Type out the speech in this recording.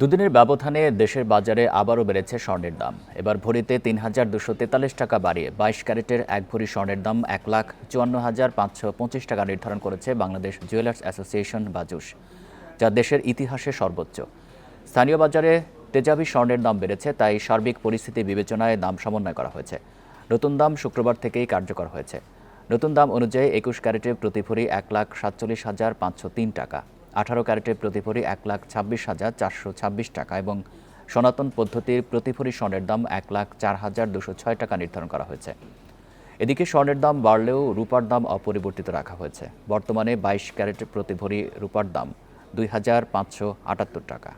দুদিনের ব্যবধানে দেশের বাজারে আবারও বেড়েছে স্বর্ণের দাম। এবার ভরিতে তিন হাজার দুশো তেতাল্লিশ টাকা বাড়িয়ে বাইশ ক্যারেটের এক ভরি স্বর্ণের দাম এক লাখ চুয়ান্ন হাজার পাঁচশো পঁচিশ টাকা নির্ধারণ করেছে বাংলাদেশ জুয়েলার্স অ্যাসোসিয়েশন বাজুস যা দেশের ইতিহাসে সর্বোচ্চ। স্থানীয় বাজারে তেজাবি স্বর্ণের দাম বেড়েছে, তাই সার্বিক পরিস্থিতি বিবেচনায় দাম সমন্বয় করা হয়েছে। নতুন দাম শুক্রবার থেকেই কার্যকর হয়েছে। নতুন দাম অনুযায়ী একুশ ক্যারেটের প্রতি ভরি এক লাখ সাতচল্লিশ হাজার পাঁচশো তিন টাকা। আঠারো ক্যারেটের প্রতিভরি এক লাখ ছাব্বিশ হাজার চারশো ছাব্বিশ টাকা এবং সনাতন পদ্ধতির প্রতিভরি স্বর্ণের দাম এক লাখ চার হাজার দুশো ছয় টাকা নির্ধারণ করা হয়েছে। এদিকে স্বর্ণের দাম বাড়লেও রূপার দাম অপরিবর্তিত রাখা হয়েছে। বর্তমানে বাইশ ক্যারেটের প্রতিভরি রূপার দাম দুই হাজার পাঁচশো আটাত্তর টাকা।